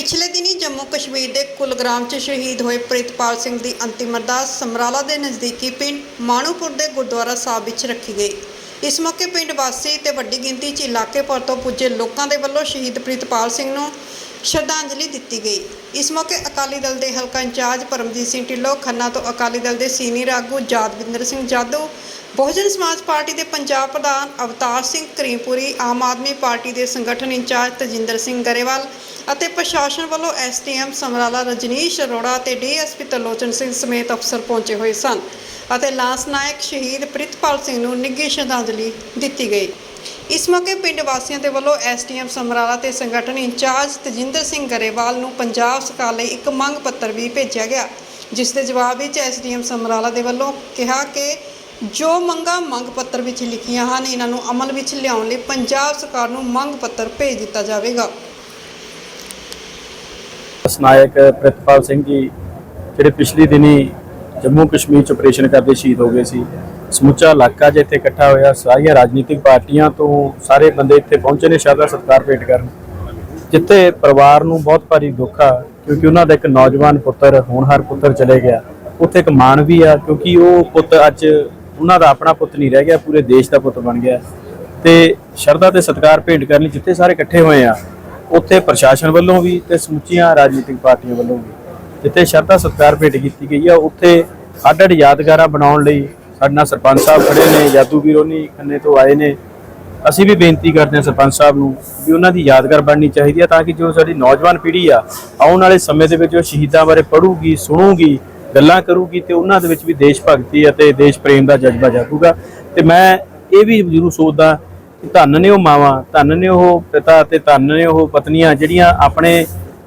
ਪਿਛਲੇ ਦਿਨੀ ਜੰਮੂ ਕਸ਼ਮੀਰ ਦੇ ਕੁਲਗ੍ਰਾਮ 'ਚ ਸ਼ਹੀਦ ਹੋਏ ਪ੍ਰਿਤਪਾਲ ਸਿੰਘ ਦੀ ਅੰਤਿਮ ਅਰਦਾਸ ਸਮਰਾਲਾ ਦੇ ਨਜ਼ਦੀਕੀ ਪਿੰਡ ਮਾਣੂਪੁਰ ਦੇ ਗੁਰਦੁਆਰਾ ਸਾਹਿਬ ਵਿੱਚ ਰੱਖੀ ਗਈ। ਇਸ ਮੌਕੇ ਪਿੰਡ ਵਾਸੀ ਤੇ ਵੱਡੀ ਗਿਣਤੀ 'ਚ ਇਲਾਕੇ ਭਰ ਤੋਂ ਪੁੱਜੇ ਲੋਕਾਂ ਦੇ ਵੱਲੋਂ ਸ਼ਹੀਦ ਪ੍ਰਿਤਪਾਲ ਸਿੰਘ ਨੂੰ ਸ਼ਰਧਾਂਜਲੀ ਦਿੱਤੀ ਗਈ। ਇਸ ਮੌਕੇ ਅਕਾਲੀ ਦਲ ਦੇ ਹਲਕਾ ਇੰਚਾਰਜ ਪਰਮਜੀਤ ਸਿੰਘ ਢਿੱਲੋਂ, ਖੰਨਾ ਤੋਂ ਅਕਾਲੀ ਦਲ ਦੇ ਸੀਨੀਅਰ ਆਗੂ ਜਾਦਵਿੰਦਰ ਸਿੰਘ ਜਾਦੂ ਬਹੁਜਨ ਸਮਾਜ ਪਾਰਟੀ ਦੇ ਪੰਜਾਬ ਪ੍ਰਧਾਨ ਅਵਤਾਰ ਸਿੰਘ ਕਰੀਮਪੁਰੀ, ਆਮ ਆਦਮੀ ਪਾਰਟੀ ਦੇ ਸੰਗਠਨ ਇੰਚਾਰਜ ਤਜਿੰਦਰ ਸਿੰਘ ਗਰੇਵਾਲ ਅਤੇ ਪ੍ਰਸ਼ਾਸਨ ਵੱਲੋਂ ਐਸਟੀਐਮ ਸਮਰਾਲਾ ਰਜਨੀਸ਼ ਅਰੋੜਾ ਅਤੇ ਡੀਐਸਪੀ ਤਲੋਚਨ ਸਿੰਘ ਸਮੇਤ ਅਫਸਰ ਪਹੁੰਚੇ ਹੋਏ ਸਨ ਅਤੇ ਲਾਂਸ ਨਾਇਕ ਸ਼ਹੀਦ ਪ੍ਰਿਤਪਾਲ ਸਿੰਘ ਨੂੰ ਨਿੱਘੀ ਸ਼ਰਧਾਂਜਲੀ ਦਿੱਤੀ ਗਈ। ਇਸ ਮੌਕੇ ਪਿੰਡ ਵਾਸੀਆਂ ਦੇ ਵੱਲੋਂ ਐਸਟੀਐਮ ਸਮਰਾਲਾ ਤੇ ਸੰਗਠਨ ਇੰਚਾਰਜ ਤਜਿੰਦਰ ਸਿੰਘ ਗਰੇਵਾਲ ਨੂੰ ਪੰਜਾਬ ਸਰਕਾਰ ਲਈ ਇੱਕ ਮੰਗ ਪੱਤਰ ਵੀ ਭੇਜਿਆ ਗਿਆ, ਜਿਸ ਦੇ ਜਵਾਬ ਵਿੱਚ ਐਸਟੀਐਮ ਸਮਰਾਲਾ ਦੇ ਵੱਲੋਂ ਕਿਹਾ ਕਿ ਜੋ ਮੰਗਾਂ ਮੰਗ ਪੱਤਰ ਵਿੱਚ ਲਿਖੀਆਂ ਹਨ, ਇਹਨਾਂ ਨੂੰ ਅਮਲ ਵਿੱਚ ਲਿਆਉਣ ਲਈ ਪੰਜਾਬ ਸਰਕਾਰ ਨੂੰ ਮੰਗ ਪੱਤਰ ਭੇਜ ਦਿੱਤਾ ਜਾਵੇਗਾ। ਨਾਇਕ ਪ੍ਰਿਤਪਾਲ ਸਿੰਘ ਜੀ, ਜਿਹੜੇ ਪਿਛਲੀ ਦਿਨੀ ਜੰਮੂ ਕਸ਼ਮੀਰ ਚ ਆਪਰੇਸ਼ਨ ਕਰਦੇ ਸ਼ਹੀਦ ਹੋ ਗਏ ਸੀ। ਸਮੁੱਚਾ ਇਲਾਕਾ ਜੇ ਇੱਥੇ ਇਕੱਠਾ ਹੋਇਆ, ਸਾਰੀਆਂ ਰਾਜਨੀਤਿਕ ਪਾਰਟੀਆਂ ਤੋਂ ਸਾਰੇ ਬੰਦੇ ਇੱਥੇ ਪਹੁੰਚੇ ਨੇ ਸ਼ਰਧਾ ਸਤਿਕਾਰ ਭੇਟ ਕਰਨ। ਜਿੱਥੇ ਪਰਿਵਾਰ ਨੂੰ ਬਹੁਤ ਭਾਰੀ ਦੁੱਖ ਆ, ਕਿਉਂਕਿ ਉਹਨਾਂ ਦਾ ਇੱਕ ਨੌਜਵਾਨ ਪੁੱਤਰ, ਹੋਣਹਾਰ ਪੁੱਤਰ ਚਲੇ ਗਿਆ। ਉੱਥੇ ਇੱਕ ਮਾਣ ਵੀ ਆ, ਕਿਉਂਕਿ ਉਹ ਪੁੱਤ ਅੱਜ ਉਹਨਾਂ ਦਾ ਆਪਣਾ ਪੁੱਤ ਨਹੀਂ ਰਹਿ ਗਿਆ, ਪੂਰੇ ਦੇਸ਼ ਦਾ ਪੁੱਤ ਬਣ ਗਿਆ। ਤੇ ਸ਼ਰਧਾ ਤੇ ਸਤਿਕਾਰ ਭੇਟ ਕਰਨ ਲਈ ਜਿੱਥੇ ਸਾਰੇ ਇਕੱਠੇ ਹੋਏ ਆ ਉੱਥੇ ਪ੍ਰਸ਼ਾਸਨ ਵੱਲੋਂ ਵੀ ਤੇ ਸਮੁੱਚੀਆਂ ਰਾਜਨੀਤਿਕ ਪਾਰਟੀਆਂ ਵੱਲੋਂ ਵੀ ਜਿੱਥੇ ਸ਼ਰਧਾ ਸਤਿਕਾਰ ਭੇਟ ਕੀਤੀ ਗਈ ਆ, ਉੱਥੇ ਅੱਡ ਅੱਡ ਯਾਦਗਾਰਾਂ ਬਣਾਉਣ ਲਈ ਸਾਡੇ ਨਾਲ ਸਰਪੰਚ ਸਾਹਿਬ ਖੜੇ ਨੇ ਜਾਦੂ ਵੀਰੋਨੀ ਖੰਨੇ ਤੋਂ ਆਏ ਨੇ। ਅਸੀਂ ਵੀ ਬੇਨਤੀ ਕਰਦੇ ਹਾਂ ਸਰਪੰਚ ਸਾਹਿਬ ਨੂੰ ਵੀ ਉਹਨਾਂ ਦੀ ਯਾਦਗਾਰ ਬਣਨੀ ਚਾਹੀਦੀ ਆ ਤਾਂ ਕਿ ਜੋ ਸਾਡੀ ਨੌਜਵਾਨ ਪੀੜ੍ਹੀ ਆ, ਆਉਣ ਵਾਲੇ ਸਮੇਂ ਦੇ ਵਿੱਚ ਉਹ ਸ਼ਹੀਦਾਂ ਬਾਰੇ ਪੜ੍ਹੂਗੀ, ਸੁਣੂਗੀ, ਗੱਲਾਂ ਕਰੂਗੀ ਤੇ ਉਹਨਾਂ ਦੇ ਵਿੱਚ ਵੀ ਦੇਸ਼ ਭਗਤੀ ਅਤੇ ਦੇਸ਼ ਪ੍ਰੇਮ ਦਾ ਜਜ਼ਬਾ ਜਾਗੂਗਾ। ਤੇ ਮੈਂ ਇਹ ਵੀ ਜ਼ਰੂਰ ਸੋਚਦਾ ਧੰਨ ਨੇ ਉਹ ਮਾਵਾਂ, ਧੰਨ ਨੇ ਉਹ ਪਿਤਾ ਤੇ ਧੰਨ ਨੇ ਉਹ ਪਤਨੀਆਂ ਜਿਹੜੀਆਂ ਆਪਣੇ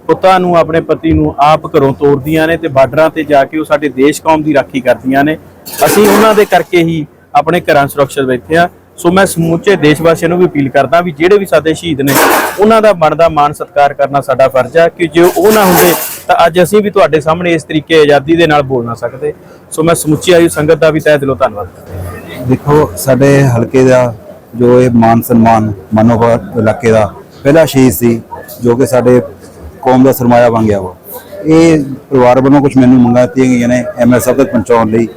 ਪੁੱਤਾਂ ਨੂੰ, ਆਪਣੇ ਪਤੀ ਨੂੰ ਆਪ ਘਰੋਂ ਤੋਰਦੀਆਂ ਨੇ ਤੇ ਬਾਰਡਰਾਂ ਤੇ ਜਾ ਕੇ ਉਹ ਸਾਡੇ ਦੇਸ਼ ਕੌਮ ਦੀ ਰਾਖੀ ਕਰਦੀਆਂ ਨੇ। ਅਸੀਂ ਉਹਨਾਂ ਦੇ ਕਰਕੇ ਹੀ ਆਪਣੇ ਘਰਾਂ ਸੁਰੱਖਿਅਤ ਬੈਠੇ ਆ ਸੋ ਮੈਂ ਸਮੁੱਚੇ ਦੇਸ਼ ਵਾਸੀਆਂ ਨੂੰ ਵੀ ਅਪੀਲ ਕਰਦਾ ਵੀ ਜਿਹੜੇ ਵੀ ਸਾਡੇ ਸ਼ਹੀਦ ਨੇ, ਉਹਨਾਂ ਦਾ ਬਣਦਾ ਮਾਣ ਸਤਿਕਾਰ ਕਰਨਾ ਸਾਡਾ ਫਰਜ਼ ਆ ਕਿ ਜੇ ਉਹ ਨਾ ਹੁੰਦੇ ਤਾਂ ਅੱਜ ਅਸੀਂ ਵੀ ਤੁਹਾਡੇ ਸਾਹਮਣੇ ਇਸ ਤਰੀਕੇ ਆਜ਼ਾਦੀ ਦੇ ਨਾਲ ਬੋਲ ਨਾ ਸਕਦੇ। ਸੋ ਮੈਂ ਸਮੁੱਚੀ ਆਯੂ ਸੰਗਤ ਦਾ ਵੀ ਤਹਿ ਦਿਲੋਂ ਧੰਨਵਾਦ ਕਰਦਾ ਦੇਖੋ, ਸਾਡੇ ਹਲਕੇ ਦਾ ਜੋ ਇਹ ਮਾਨ ਸਨਮਾਨ ਮਨੋਭਰ ਇਲਾਕੇ ਦਾ ਪਹਿਲਾ ਸ਼ਹੀਦ ਸੀ, ਜੋ ਕਿ ਸਾਡੇ ਕੌਮ ਦਾ ਸਰਮਾਇਆ ਬਣ ਗਿਆ ਵਾ। ਇਹ ਪਰਿਵਾਰ ਵੱਲੋਂ ਕੁਝ ਮੈਨੂੰ ਮੰਗਾਂ ਦਿੱਤੀਆਂ ਗਈਆਂ ਨੇ ਐਮਐਲ ਸਾਹਿਬ ਤੱਕ ਪਹੁੰਚਾਉਣ ਲਈ,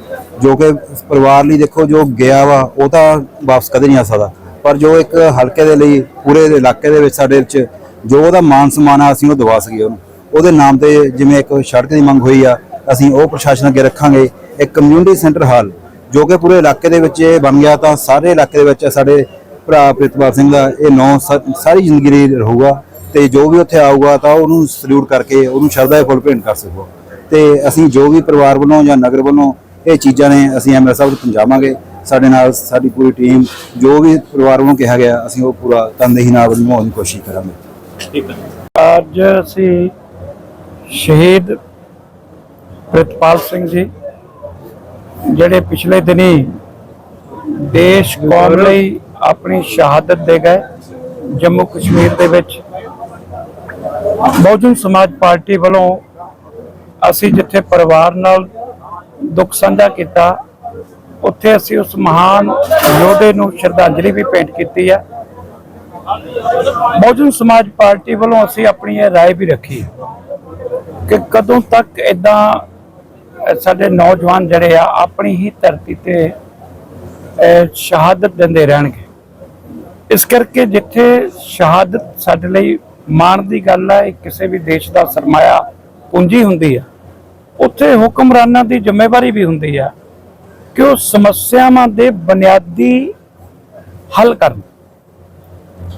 ਜੋ ਕਿ ਪਰਿਵਾਰ ਲਈ ਦੇਖੋ ਜੋ ਗਿਆ ਵਾ, ਉਹ ਤਾਂ ਵਾਪਸ ਕਦੇ ਨਹੀਂ ਆ ਸਕਦਾ। ਪਰ ਜੋ ਇੱਕ ਹਲਕੇ ਦੇ ਲਈ, ਪੂਰੇ ਇਲਾਕੇ ਦੇ ਵਿੱਚ ਸਾਡੇ ਵਿੱਚ ਜੋ ਉਹਦਾ ਮਾਨ ਸਨਮਾਨ ਆ, ਅਸੀਂ ਉਹ ਦਵਾ ਸਕੀਏ ਉਹਨੂੰ। ਉਹਦੇ ਨਾਮ ਤੇ ਜਿਵੇਂ ਇੱਕ ਸੜਕ ਦੀ ਮੰਗ ਹੋਈ ਆ, ਅਸੀਂ ਉਹ ਪ੍ਰਸ਼ਾਸਨ ਅੱਗੇ ਰੱਖਾਂਗੇ। ਇੱਕ ਕਮਿਊਨਿਟੀ ਸੈਂਟਰ ਹਾਲ ਜੋ ਕਿ ਪੂਰੇ ਇਲਾਕੇ ਦੇ ਵਿੱਚ ਇਹ ਬਣ ਗਿਆ ਤਾਂ ਸਾਰੇ ਇਲਾਕੇ ਦੇ ਵਿੱਚ ਸਾਡੇ ਭਰਾ ਪ੍ਰਿਤਪਾਲ ਸਿੰਘ ਦਾ ਇਹ ਨਾਂ ਸਾਰੀ ਜ਼ਿੰਦਗੀ ਲਈ ਰਹੂਗਾ ਤੇ ਜੋ ਵੀ ਉੱਥੇ ਆਊਗਾ ਤਾਂ ਉਹਨੂੰ ਸਲੂਟ ਕਰਕੇ ਉਹਨੂੰ ਸ਼ਰਧਾ ਦੇ ਫੁੱਲ ਭੇਂਟ ਕਰ ਸਕੂਗਾ ਤੇ ਅਸੀਂ ਜੋ ਵੀ ਪਰਿਵਾਰ ਵੱਲੋਂ ਜਾਂ ਨਗਰ ਵੱਲੋਂ ਇਹ ਚੀਜ਼ਾਂ ਨੇ ਅਸੀਂ ਐਮਐਲ ਸਾਹਿਬ ਨੂੰ ਪਹੁੰਚਾਵਾਂਗੇ ਸਾਡੇ ਨਾਲ ਸਾਡੀ ਪੂਰੀ ਟੀਮ ਜੋ ਵੀ ਪਰਿਵਾਰ ਵੱਲੋਂ ਕਿਹਾ ਗਿਆ ਅਸੀਂ ਉਹ ਪੂਰਾ ਤਨਦੇਹੀ ਨਾਲ ਨਿਭਾਉਣ ਦੀ ਕੋਸ਼ਿਸ਼ ਕਰਾਂਗੇ। ਠੀਕ ਹੈ। ਅੱਜ ਅਸੀਂ ਸ਼ਹੀਦ ਪ੍ਰਿਤਪਾਲ ਸਿੰਘ ਜੀ ਜਿਹੜੇ ਪਿਛਲੇ ਦਿਨੀ ਦੇਸ਼ ਕੌਮ ਲਈ ਆਪਣੀ ਸ਼ਹਾਦਤ ਦੇ ਗਏ ਜੰਮੂ ਕਸ਼ਮੀਰ ਦੇ ਵਿੱਚ ਬਹੁਜਨ ਸਮਾਜ ਪਾਰਟੀ ਵੱਲੋਂ ਅਸੀਂ ਜਿੱਥੇ ਪਰਿਵਾਰ ਨਾਲ ਦੁੱਖ ਸਾਂਝਾ ਕੀਤਾ ਉੱਥੇ ਅਸੀਂ ਉਸ ਮਹਾਨ ਯੋਧੇ ਨੂੰ ਸ਼ਰਧਾਂਜਲੀ ਵੀ ਭੇਂਟ ਕੀਤੀ ਹੈ ਬਹੁਜਨ ਸਮਾਜ ਪਾਰਟੀ ਵੱਲੋਂ ਅਸੀਂ ਆਪਣੀ ਇਹ رائے ਵੀ ਰੱਖੀ ਕਿ ਕਦੋਂ ਤੱਕ ਇਦਾਂ ਸਾਡੇ ਨੌਜਵਾਨ ਜਿਹੜੇ ਆ, ਆਪਣੀ ਹੀ ਧਰਤੀ ਤੇ ਸ਼ਹਾਦਤ ਦਿੰਦੇ ਰਹਿਣਗੇ। ਇਸ ਕਰਕੇ ਜਿੱਥੇ ਸ਼ਹਾਦਤ ਸਾਡੇ ਲਈ ਮਾਣ ਦੀ ਗੱਲ ਆ, ਇਹ ਕਿਸੇ ਵੀ ਦੇਸ਼ ਦਾ ਸਰਮਾਇਆ ਪੂੰਜੀ ਹੁੰਦੀ ਆ, ਉੱਥੇ ਹੁਕਮਰਾਨਾਂ ਦੀ ਜ਼ਿੰਮੇਵਾਰੀ ਵੀ ਹੁੰਦੀ ਆ ਕਿ ਉਹ ਸਮੱਸਿਆਵਾਂ ਦੇ ਬੁਨਿਆਦੀ ਹੱਲ ਕਰਨ।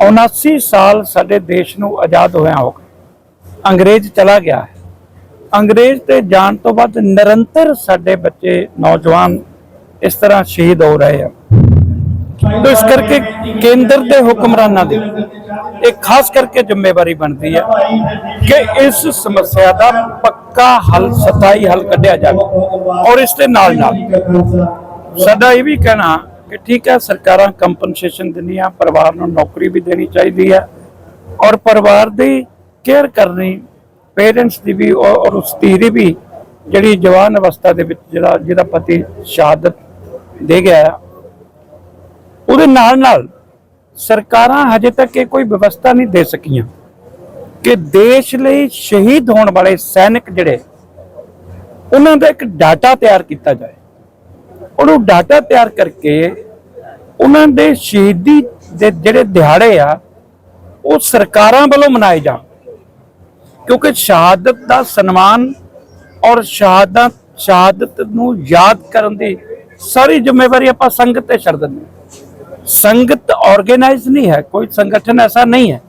79 ਸਾਲ ਸਾਡੇ ਦੇਸ਼ ਨੂੰ ਆਜ਼ਾਦ ਹੋਇਆ ਹੋ ਗਏ ਅੰਗਰੇਜ਼ ਚਲਾ ਗਿਆ ਹੈ। ਅੰਗਰੇਜ਼ ਤੇ ਜਾਣ ਤੋਂ ਬਾਅਦ ਨਿਰੰਤਰ ਸਾਡੇ ਬੱਚੇ ਨੌਜਵਾਨ ਇਸ ਤਰ੍ਹਾਂ ਸ਼ਹੀਦ ਹੋ ਰਹੇ ਆ। ਤੋ ਇਸ ਕਰਕੇ ਕੇਂਦਰ ਦੇ ਹੁਕਮਰਾਨਾਂ ਦੀ ਇਹ ਖਾਸ ਕਰਕੇ ਜ਼ਿੰਮੇਵਾਰੀ ਬਣਦੀ ਹੈ ਕਿ ਇਸ ਸਮੱਸਿਆ ਦਾ ਪੱਕਾ ਹੱਲ, ਸਥਾਈ ਹੱਲ ਕੱਢਿਆ ਜਾਵੇ ਔਰ ਇਸ ਦੇ ਨਾਲ ਨਾਲ ਸਾਡਾ ਇਹ ਵੀ ਕਹਿਣਾ ਕਿ ਠੀਕ ਹੈ, ਸਰਕਾਰਾਂ ਕੰਪਨਸੇਸ਼ਨ ਦਿੰਦੀਆਂ, ਪਰਿਵਾਰ ਨੂੰ ਨੌਕਰੀ ਵੀ ਦੇਣੀ ਚਾਹੀਦੀ ਹੈ ਔਰ ਪਰਿਵਾਰ ਦੀ ਕੇਅਰ ਕਰਨੀ ਪੇਰੈਂਟਸ ਦੀ ਵੀ ਔਰ ਔਰ ਉਸ ਧੀ ਦੀ ਵੀ ਜਿਹੜੀ ਜਵਾਨ ਅਵਸਥਾ ਦੇ ਵਿੱਚ ਜਿਹੜਾ ਜਿਹਦਾ ਪਤੀ ਸ਼ਹਾਦਤ ਦੇ ਗਿਆ ਉਹਦੇ ਨਾਲ ਨਾਲ ਸਰਕਾਰਾਂ ਹਜੇ ਤੱਕ ਇਹ ਕੋਈ ਵਿਵਸਥਾ ਨਹੀਂ ਦੇ ਸਕੀਆਂ ਕਿ ਕਿ ਦੇਸ਼ ਲਈ ਸ਼ਹੀਦ ਹੋਣ ਵਾਲੇ ਸੈਨਿਕ ਜਿਹੜੇ, ਉਹਨਾਂ ਦਾ ਇੱਕ ਡਾਟਾ ਤਿਆਰ ਕੀਤਾ ਜਾਏ। ਉਹਨੂੰ ਡਾਟਾ ਤਿਆਰ ਕਰਕੇ ਉਹਨਾਂ ਦੇ ਸ਼ਹੀਦੀ ਦੇ ਜਿਹੜੇ ਦਿਹਾੜੇ ਆ, ਉਹ ਸਰਕਾਰਾਂ ਵੱਲੋਂ ਮਨਾਏ ਜਾਣ। ਕਿਉਂਕਿ ਸ਼ਹਾਦਤ ਦਾ ਸਨਮਾਨ ਔਰ ਸ਼ਹਾਦਤ ਸ਼ਹਾਦਤ ਨੂੰ ਯਾਦ ਕਰਨ ਦੀ ਸਾਰੀ ਜ਼ਿੰਮੇਵਾਰੀ ਆਪਾਂ ਸੰਗਤ ਤੇ ਛੱਡ ਦਿੰਦੇ ਸੰਗਤ ਆਰਗੇਨਾਈਜ਼ ਨਹੀਂ ਹੈ, ਕੋਈ ਸੰਗਠਨ ਐਸਾ ਨਹੀਂ ਹੈ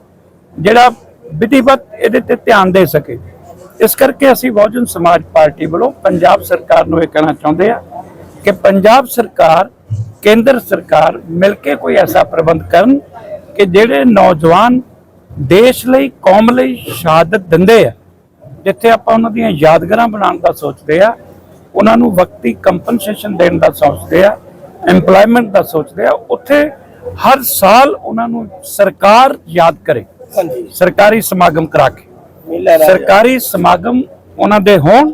ਜਿਹੜਾ ਵਿਧੀਵਤ ਇਹਦੇ ਤੇ ਧਿਆਨ ਦੇ ਸਕੇ। ਇਸ ਕਰਕੇ ਅਸੀਂ ਬਹੁਜਨ ਸਮਾਜ ਪਾਰਟੀ ਵੱਲੋਂ ਪੰਜਾਬ ਸਰਕਾਰ ਨੂੰ ਇਹ ਕਹਿਣਾ ਚਾਹੁੰਦੇ ਆ ਕਿ ਪੰਜਾਬ ਸਰਕਾਰ, ਕੇਂਦਰ ਸਰਕਾਰ ਮਿਲ ਕੇ ਕੋਈ ਐਸਾ ਪ੍ਰਬੰਧ ਕਰਨ ਕਿ ਜਿਹੜੇ ਨੌਜਵਾਨ ਦੇਸ਼ ਲਈ ਕੌਮ ਲਈ ਸ਼ਹਾਦਤ ਦਿੰਦੇ ਆ। ਜਿੱਥੇ ਆਪਾਂ ਉਹਨਾਂ ਦੀਆਂ ਯਾਦਗਾਰਾਂ ਬਣਾਉਣ ਦਾ ਸੋਚਦੇ ਆ ਉਹਨਾਂ ਨੂੰ ਵਕਤੀ ਕੰਪਨਸੇਸ਼ਨ ਦੇਣ ਦਾ ਸੋਚਦੇ ਆ EMPLOYMENT ਦਾ ਸੋਚਦੇ ਆ ਉੱਥੇ ਹਰ ਸਾਲ ਉਹਨਾਂ ਨੂੰ ਸਰਕਾਰ ਯਾਦ ਕਰੇ। ਹਾਂਜੀ। ਸਰਕਾਰੀ ਸਮਾਗਮ ਕਰਾ ਕੇ। ਸਰਕਾਰੀ ਸਮਾਗਮ ਉਹਨਾਂ ਦੇ ਹੋਣ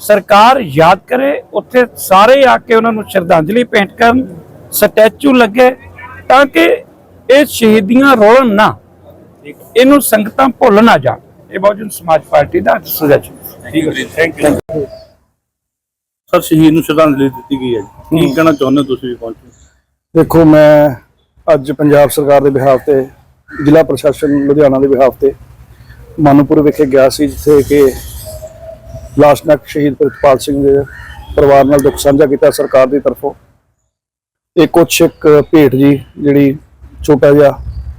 ਸਰਕਾਰ ਯਾਦ ਕਰੇ ਉੱਥੇ ਸਾਰੇ ਆ ਕੇ ਉਹਨਾਂ ਨੂੰ ਸ਼ਰਧਾਂਜਲੀ ਭੇਂਟ ਕਰਨ ਸਟੈਚੂ ਲੱਗੇ ਤਾਂ ਕਿ ਇਹ ਸ਼ਹੀਦੀਆਂ ਰੋਲਣ ਨਾ ਇਹਨੂੰ ਸੰਗਤਾਂ ਭੁੱਲ ਨਾ ਜਾਣ। ਇਹ ਬਹੁਜਨ ਸਮਾਜ ਪਾਰਟੀ ਦਾ ਸੁਝਾਅ ਠੀਕ ਹੈ ਥੈਂਕ ਯੂ ਸਰ ਸ਼ਹੀਦ ਨੂੰ ਸ਼ਰਧਾਂਜਲੀ ਦਿੱਤੀ ਗਈ ਹੈ ਕੀ ਕਹਿਣਾ ਚਾਹੁੰਦੇ ਤੁਸੀਂ ਵੀ ਪਹੁੰਚੇ? ਦੇਖੋ ਮੈਂ ਅੱਜ ਪੰਜਾਬ ਸਰਕਾਰ ਦੇ ਬਿਹਾਫ ਤੇ ਜ਼ਿਲ੍ਹਾ ਪ੍ਰਸ਼ਾਸਨ ਲੁਧਿਆਣਾ ਦੇ ਬਿਹਾਫ ਤੇ ਮਾਨੂਪੁਰ ਵਿਖੇ ਗਿਆ ਸੀ ਜਿੱਥੇ ਕਿ ਲਾਸਟਨਕ ਸ਼ਹੀਦ ਪ੍ਰਿਤਪਾਲ ਸਿੰਘ ਦੇ ਪਰਿਵਾਰ ਨਾਲ ਦੁੱਖ ਸਾਂਝਾ ਕੀਤਾ ਸਰਕਾਰ ਦੀ ਤਰਫੋਂ। ਇਹ ਕੁਛ ਇੱਕ ਭੇਟ ਜੀ ਜਿਹੜੀ ਛੋਟਾ ਜਿਹਾ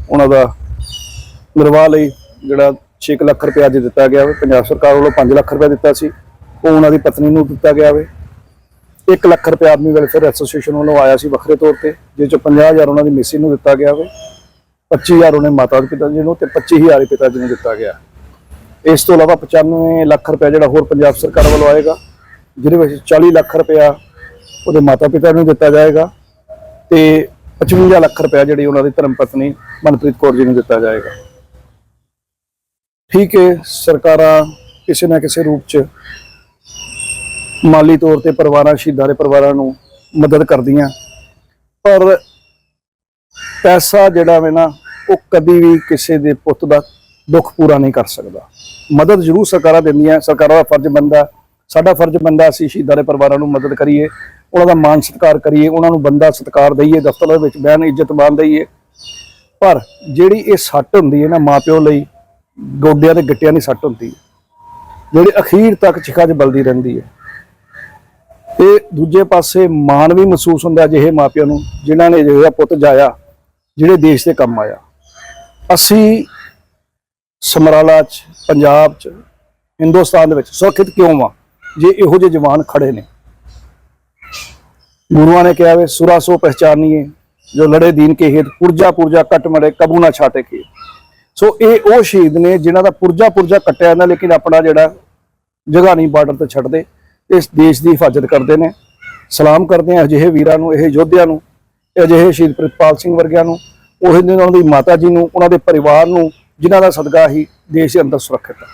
ਉਹਨਾਂ ਦਾ ਨਿਰਵਾਹ ਲਈ ਜਿਹੜਾ 6 ਲੱਖ ਰੁਪਏ ਅੱਜ ਦਿੱਤਾ ਗਿਆ ਵਾ। ਪੰਜਾਬ ਸਰਕਾਰ ਵੱਲੋਂ 5 ਲੱਖ ਰੁਪਏ ਦਿੱਤਾ ਸੀ। ਉਹ ਉਹਨਾਂ ਦੀ ਪਤਨੀ ਨੂੰ ਦਿੱਤਾ ਗਿਆ ਵੇ। 1 ਲੱਖ ਰੁਪਏ ਆਦਮੀ ਵੈਲਫੇਅਰ ਐਸੋਸੀਏਸ਼ਨ ਵੱਲੋਂ ਆਇਆ ਸੀ ਵੱਖਰੇ ਤੌਰ ਤੇ, ਜਿਸ ਚੋਂ 50000 ਉਹਨਾਂ ਦੀ ਮਿਸੀ ਨੂੰ ਦਿੱਤਾ ਗਿਆ ਵੇ। 25000 ਉਹਨੇ ਮਾਤਾ ਦੇ ਪਿਤਾ ਜੀ ਨੂੰ ਤੇ 25000 ਹੀ ਪਿਤਾ ਜੀ ਨੂੰ ਦਿੱਤਾ ਗਿਆ। ਇਸ ਤੋਂ ਇਲਾਵਾ 95 ਲੱਖ ਰੁਪਏ ਜਿਹੜਾ ਹੋਰ ਪੰਜਾਬ ਸਰਕਾਰ ਵੱਲੋਂ ਆਏਗਾ, ਜਿਹਦੇ ਵਿੱਚ 40 ਲੱਖ ਰੁਪਇਆ ਉਹਦੇ ਮਾਤਾ ਪਿਤਾ ਨੂੰ ਦਿੱਤਾ ਜਾਏਗਾ ਤੇ 55 ਲੱਖ ਰੁਪਇਆ ਜਿਹੜੀ ਉਹਨਾਂ ਦੀ ਧਰਮ ਪਤਨੀ ਮਨਪ੍ਰੀਤ ਕੌਰ ਜੀ ਨੂੰ ਦਿੱਤਾ ਜਾਏਗਾ। ਠੀਕ ਹੈ, ਸਰਕਾਰਾਂ ਕਿਸੇ ਨਾ ਕਿਸੇ ਰੂਪ 'ਚ ਮਾਲੀ ਤੌਰ ਤੇ ਪਰਿਵਾਰਾਂ, ਸ਼ਹੀਦਾਂ ਦੇ ਪਰਿਵਾਰਾਂ ਨੂੰ ਮਦਦ ਕਰਦੀਆਂ। ਪਰ ਪੈਸਾ ਜਿਹੜਾ ਵੇ ਨਾ, ਉਹ ਕਦੀ ਵੀ ਕਿਸੇ ਦੇ ਪੁੱਤ ਦਾ ਦੁੱਖ ਪੂਰਾ ਨਹੀਂ ਕਰ ਸਕਦਾ। ਮਦਦ ਜ਼ਰੂਰ ਸਰਕਾਰਾਂ ਦਿੰਦੀਆਂ, ਸਰਕਾਰਾਂ ਦਾ ਫਰਜ਼ ਬੰਦਾ ਸਾਡਾ ਫਰਜ਼ ਬੰਦਾ ਅਸੀਂ ਸ਼ਹੀਦਾਂ ਦੇ ਪਰਿਵਾਰਾਂ ਨੂੰ ਮਦਦ ਕਰੀਏ, ਉਹਨਾਂ ਦਾ ਮਾਣ ਸਤਿਕਾਰ ਕਰੀਏ, ਉਹਨਾਂ ਨੂੰ ਬੰਦਾ ਸਤਿਕਾਰ ਦਈਏ, ਦਫ਼ਤਰ ਦੇ ਵਿੱਚ ਬਹਿਣ ਇੱਜ਼ਤ ਮਾਨ ਦਈਏ। ਪਰ ਜਿਹੜੀ ਇਹ ਸੱਟ ਹੁੰਦੀ ਹੈ ਨਾ ਮਾਪਿਓ ਲਈ ਗੋਡਿਆਂ ਤੇ ਗਿੱਟਿਆਂ ਦੀ ਸੱਟ ਹੁੰਦੀ ਹੈ, ਜਿਹੜੀ ਅਖੀਰ ਤੱਕ ਚਿਖਾ 'ਚ ਬਲਦੀ ਰਹਿੰਦੀ ਹੈ। ਤੇ ਦੂਜੇ ਪਾਸੇ ਮਾਣ ਵੀ ਮਹਿਸੂਸ ਹੁੰਦਾ ਜਿਹੇ ਮਾਪਿਆਂ ਨੂੰ, ਜਿਨ੍ਹਾਂ ਨੇ ਜਿਹੜਾ ਪੁੱਤ ਜਾਇਆ, ਜਿਹੜੇ ਦੇਸ਼ ਦੇ ਕੰਮ ਆਇਆ। ਅਸੀਂ ਸਮਰਾਲਾ ਚ, ਪੰਜਾਬ ਚ, ਹਿੰਦੁਸਤਾਨ ਦੇ ਵਿੱਚ ਸੁਰੱਖਿਅਤ ਕਿਉਂ ਆ ਜੇ ਇਹੋ ਜਿਹੇ ਜਵਾਨ ਖੜੇ ਨੇ? ਗੁਰੂਆਂ ਨੇ ਕਿਹਾ ਵੇ, ਸੁਰਾ ਸੋ ਪਹਿਚਾਨੀਏ, ਜੋ ਲੜੇ ਦੀਨ ਕੇ ਹਿਤ ਪੁਰਜਾ ਪੁਰਜਾ ਕਟ ਮੜੇ, ਕਬੂ ਨਾ ਛਾਟੇ ਕੇ। ਸੋ ਇਹ ਉਹ ਸ਼ਹੀਦ ਨੇ ਜਿਨ੍ਹਾਂ ਦਾ ਪੁਰਜਾ ਪੁਰਜਾ ਕੱਟਿਆ ਜਾਂਦਾ ਲੇਕਿਨ ਆਪਣਾ ਜਿਹੜਾ ਜਗ੍ਹਾ ਨਹੀਂ ਬਾਰਡਰ ਤੇ ਛੱਡਦੇ ਇਸ ਦੇਸ਼ ਦੀ ਹਿਫਾਜ਼ਤ ਕਰਦੇ ਨੇ। ਸਲਾਮ ਕਰਦੇ ਆ ਅਜਿਹੇ ਵੀਰਾਂ ਨੂੰ ਇਹ ਯੋਧਿਆਂ ਨੂੰ ਅਜਿਹੇ ਸ਼ਹੀਦ ਪ੍ਰਿਤਪਾਲ ਸਿੰਘ ਵਰਗਿਆਂ ਨੂੰ ਉਹ ਦਿਨ ਉਹਨਾਂ ਦੀ ਮਾਤਾ ਜੀ ਨੂੰ ਉਹਨਾਂ ਦੇ ਪਰਿਵਾਰ ਨੂੰ ਜਿਨ੍ਹਾਂ ਦਾ ਸਦਕਾ ਹੀ ਦੇਸ਼ ਦੇ ਅੰਦਰ ਸੁਰੱਖਿਅਤ ਹੈ।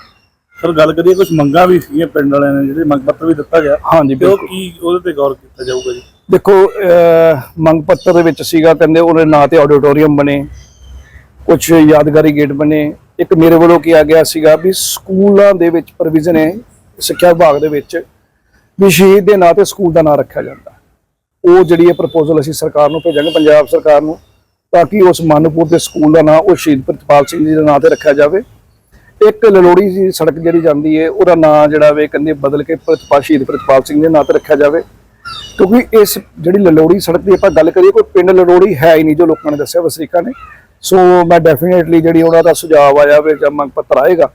ਸਰ ਗੱਲ ਕਰੀਏ ਕੁਝ ਮੰਗਾਂ ਵੀ ਸੀਗੀਆਂ ਪਿੰਡ ਵਾਲਿਆਂ ਨੇ ਜਿਹੜੇ ਮੰਗ ਪੱਤਰ ਵੀ ਦਿੱਤਾ ਗਿਆ। ਹਾਂਜੀ ਤੇ ਉਹ ਬਿਲਕੁਲ। ਕੀ ਉਹਦੇ ਤੇ ਗੌਰ ਕੀਤਾ ਜਾਊਗਾ ਜੀ? ਦੇਖੋ ਮੰਗ ਪੱਤਰ ਦੇ ਵਿੱਚ ਸੀਗਾ ਕਹਿੰਦੇ ਉਹਦੇ ਨਾਂ ਤੇ ਆਡੀਟੋਰੀਅਮ ਬਣੇ। ਕੁਝ ਯਾਦਗਾਰੀ ਗੇਟ ਬਣੇ। ਇੱਕ ਮੇਰੇ ਵੱਲੋਂ ਕਿਹਾ ਗਿਆ ਸੀਗਾ ਵੀ ਸਕੂਲਾਂ ਦੇ ਵਿੱਚ ਪ੍ਰੋਵੀਜ਼ਨ ਹੈ, ਸਿੱਖਿਆ ਵਿਭਾਗ ਦੇ ਵਿੱਚ ਵੀ ਸ਼ਹੀਦ ਦੇ ਨਾਂ ਤੇ ਸਕੂਲ ਦਾ ਨਾਂ ਰੱਖਿਆ ਜਾਂਦਾ। ਉਹ ਜਿਹੜੀ ਇਹ ਪ੍ਰਪੋਜ਼ਲ ਅਸੀਂ ਸਰਕਾਰ ਨੂੰ ਭੇਜਾਂਗੇ, ਪੰਜਾਬ ਸਰਕਾਰ ਨੂੰ, ਤਾਂ ਕਿ ਉਸ ਮਾਨੂਪੁਰ ਦੇ ਸਕੂਲ ਦਾ ਨਾਂ, ਉਹ ਸ਼ਹੀਦ ਪ੍ਰਿਤਪਾਲ ਸਿੰਘ ਜੀ ਦੇ ਨਾਂ ਤੇ ਰੱਖਿਆ ਜਾਵੇ। ਇੱਕ ਲਲੋੜੀ ਜੀ ਸੜਕ ਜਿਹੜੀ ਜਾਂਦੀ ਹੈ, ਉਹਦਾ ਨਾਂ ਜਿਹੜਾ ਵੇ ਕਹਿੰਦੇ ਬਦਲ ਕੇ ਪ੍ਰਿਤਪਾਲ ਸ਼ਹੀਦ ਪ੍ਰਿਤਪਾਲ ਸਿੰਘ ਦੇ ਨਾਂ ਤੇ ਰੱਖਿਆ ਜਾਵੇ। ਕਿਉਂਕਿ ਇਸ ਜਿਹੜੀ ਲਲੋੜੀ ਸੜਕ ਦੀ ਆਪਾਂ ਗੱਲ ਕਰੀਏ, ਕੋਈ ਪਿੰਡ ਲਲੋੜੀ ਹੈ ਹੀ ਨਹੀਂ ਜੋ ਲੋਕਾਂ ਨੇ ਦੱਸਿਆ, ਵਸਨੀਕਾਂ ਨੇ। ਸੋ ਮੈਂ ਡੈਫੀਨੇਟਲੀ ਜਿਹੜੀ ਉਹਨਾਂ ਦਾ ਸੁਝਾਅ ਆਇਆ ਵੇ ਜਾਂ ਮੰਗ ਪੱਤਰ ਆਏਗਾ,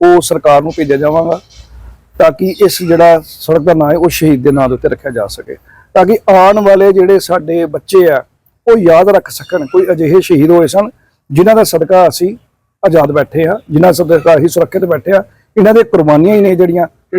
ਉਹ ਸਰਕਾਰ ਨੂੰ ਭੇਜਿਆ ਜਾਵਾਂਗਾ ਤਾਂ ਕਿ ਇਸ ਜਿਹੜਾ ਸੜਕ ਦਾ ਨਾਂ ਹੈ, ਉਹ ਸ਼ਹੀਦ ਦੇ ਨਾਂ ਦੇ ਉੱਤੇ ਰੱਖਿਆ ਜਾ ਸਕੇ। ਤਾਂ ਕਿ ਆਉਣ ਵਾਲੇ ਜਿਹੜੇ ਸਾਡੇ ਬੱਚੇ ਆ, ਉਹ ਯਾਦ ਰੱਖ ਸਕਣ, ਕੋਈ ਅਜਿਹੇ ਸ਼ਹੀਦ ਹੋਏ ਸਨ, ਜਿਨ੍ਹਾਂ ਦਾ ਸਦਕਾ ਅਸੀਂ ਆਜ਼ਾਦ ਬੈਠੇ ਆ ਜਿਨ੍ਹਾਂ ਸਦਕਾ ਅਸੀਂ ਸੁਰੱਖਿਅਤ ਬੈਠੇ ਆ ਇਹਨਾਂ ਦੇ ਕੁਰਬਾਨੀਆਂ ਹੀ ਨੇ ਜਿਹੜੀਆਂ